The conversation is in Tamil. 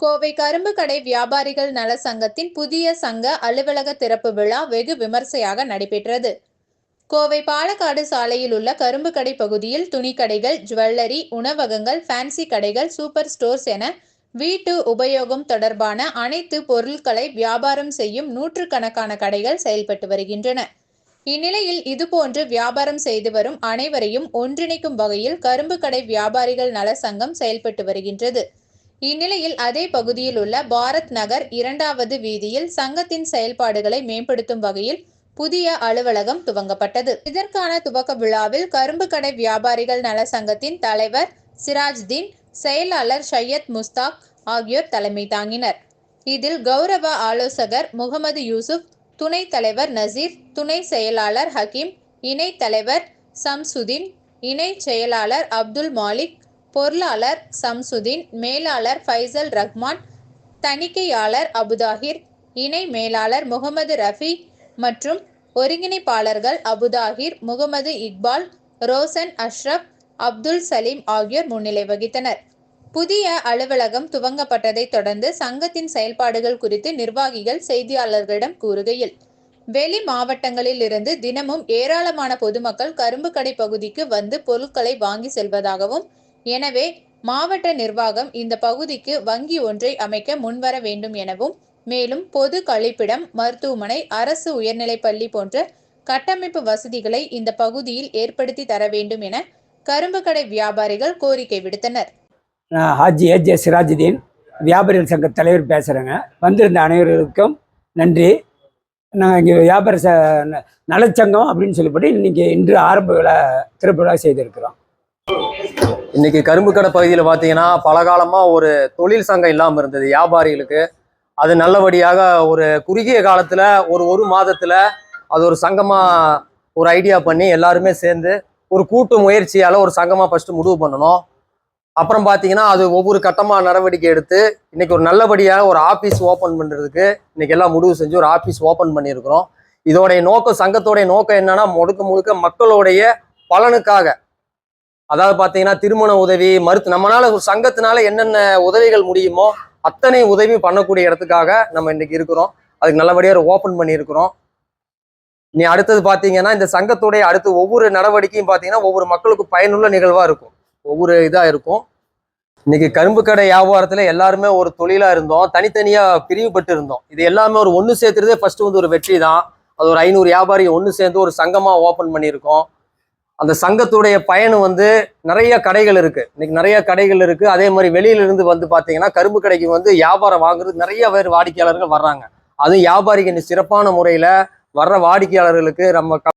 கோவை கரும்பு கடை வியாபாரிகள் நல சங்கத்தின் புதிய சங்க அலுவலக திறப்பு விழா வெகு விமர்சையாக நடைபெற்றது. கோவை பாலக்காடு சாலையில் உள்ள கரும்பு கடை பகுதியில் துணிக்கடைகள் ஜுவல்லரி உணவகங்கள் ஃபேன்சி கடைகள் சூப்பர் ஸ்டோர்ஸ் என வீட்டு உபயோகம் தொடர்பான அனைத்து பொருட்களை வியாபாரம் செய்யும் நூற்றுக்கணக்கான கடைகள் செயல்பட்டு வருகின்றன. இந்நிலையில் இதுபோன்று வியாபாரம் செய்து வரும் அனைவரையும் ஒன்றிணைக்கும் வகையில் கரும்பு கடை வியாபாரிகள் நல சங்கம் செயல்பட்டு வருகின்றது. இந்நிலையில் அதே பகுதியில் உள்ள பாரத் நகர் இரண்டாவது வீதியில் சங்கத்தின் செயல்பாடுகளை மேம்படுத்தும் வகையில் புதிய அலுவலகம் துவங்கப்பட்டது. இதற்கான துவக்க விழாவில் கரும்பு கடை வியாபாரிகள் நல சங்கத்தின் தலைவர் சிராஜ்தீன் செயலாளர் சையத் முஸ்தாக் ஆகியோர் தலைமை தாங்கினர். இதில் கௌரவ ஆலோசகர் முகமது யூசுப் துணை தலைவர் நசீர் துணை செயலாளர் ஹக்கீம் இணை தலைவர் சம்சுதீன் இணை செயலாளர் அப்துல் மாலிக் பொருளாளர் சம்சுதீன் மேலாளர் ஃபைசல் ரஹ்மான் தணிக்கையாளர் அபுதாஹிர் இணை மேலாளர் முகமது ரஃபி மற்றும் ஒருங்கிணைப்பாளர்கள் அபுதாஹிர் முகமது இக்பால் ரோசன் அஷ்ரப் அப்துல் சலீம் ஆகியோர் முன்னிலை வகித்தனர். புதிய அலுவலகம் துவங்கப்பட்டதைத் தொடர்ந்து சங்கத்தின் செயல்பாடுகள் குறித்து நிர்வாகிகள் செய்தியாளர்களிடம் கூறுகையில் வெளி மாவட்டங்களில் இருந்து தினமும் ஏராளமான பொதுமக்கள் கரும்பு கடை பகுதிக்கு வந்து பொருட்களை வாங்கி செல்வதாகவும் எனவே மாவட்ட நிர்வாகம் இந்த பகுதிக்கு வங்கி ஒன்றை அமைக்க முன்வர வேண்டும் எனவும் மேலும் பொது கழிப்பிடம் மருத்துவமனை அரசு உயர்நிலைப் பள்ளி போன்ற கட்டமைப்பு வசதிகளை இந்த பகுதியில் ஏற்படுத்தி தர வேண்டும் என கரும்பு கடை வியாபாரிகள் கோரிக்கை விடுத்தனர். ஹாஜி ஏஜே சிராஜுதீன் வியாபாரிகள் சங்க தலைவர் பேசுகிறேங்க வந்திருந்த அனைவர்களுக்கும் நன்றி. நாங்கள் இங்கே வியாபார ச நலச்சங்கம் அப்படின்னு சொல்லிப்படி இன்னைக்கு இன்று ஆரம்ப விழா திறப்பு விழா செய்திருக்கிறோம். இன்னைக்கு கரும்பு கடை பகுதியில் பார்த்தீங்கன்னா பல காலமாக ஒரு தொழில் சங்கம் இல்லாமல் இருந்தது வியாபாரிகளுக்கு. அது நல்லபடியாக ஒரு குறுகிய காலத்தில் ஒரு ஒரு மாதத்தில் அது ஒரு சங்கமாக ஒரு ஐடியா பண்ணி எல்லாருமே சேர்ந்து ஒரு கூட்டு முயற்சியால் ஒரு சங்கமாக ஃபஸ்ட்டு முடிவு பண்ணணும். அப்புறம் பார்த்தீங்கன்னா அது ஒவ்வொரு கட்டமாக நடவடிக்கை எடுத்து இன்னைக்கு ஒரு நல்லபடியாக ஒரு ஆஃபீஸ் ஓப்பன் பண்ணுறதுக்கு இன்னைக்கு எல்லாம் முடிவு செஞ்சு ஒரு ஆஃபீஸ் ஓப்பன் பண்ணியிருக்கிறோம். இதோடைய நோக்கம் சங்கத்தோடைய நோக்கம் என்னன்னா முழுக்க முழுக்க மக்களுடைய பலனுக்காக அதாவது பார்த்தீங்கன்னா திருமண உதவி மருத்து நம்மளால ஒரு சங்கத்தினால என்னென்ன உதவிகள் முடியுமோ அத்தனை உதவி பண்ணக்கூடிய இடத்துக்காக நம்ம இன்னைக்கு இருக்கிறோம். அதுக்கு நல்லபடியாக ஓப்பன் பண்ணியிருக்கிறோம். நீ அடுத்தது பார்த்தீங்கன்னா இந்த சங்கத்துடைய அடுத்து ஒவ்வொரு நடவடிக்கையும் பார்த்தீங்கன்னா ஒவ்வொரு மக்களுக்கு பயனுள்ள நிகழ்வாக இருக்கும். ஒவ்வொரு இதாக இருக்கும். இன்னைக்கு கரும்பு கடை வியாபாரத்தில் எல்லாருமே ஒரு தொழிலாக இருந்தோம். தனித்தனியாக பிரிவுபட்டு இருந்தோம். இது எல்லாமே ஒரு ஒன்று சேர்த்துறதே ஃபர்ஸ்ட் வந்து ஒரு வெற்றி தான் அது ஒரு ஐநூறு வியாபாரி ஒன்று சேர்ந்து ஒரு சங்கமாக ஓப்பன் பண்ணியிருக்கோம். அந்த சங்கத்துடைய பயன் வந்து நிறைய கடைகள் இருக்கு. இன்னைக்கு நிறைய கடைகள் இருக்கு. அதே மாதிரி வெளியில இருந்து வந்து பாத்தீங்கன்னா கரும்பு கடைக்கு வந்து வியாபாரம் வாங்குறது நிறைய பேர் வாடிக்கையாளர்கள் வர்றாங்க. அதுவும் வியாபாரிக்கு சிறப்பான முறையில வர்ற வாடிக்கையாளர்களுக்கு நம்ம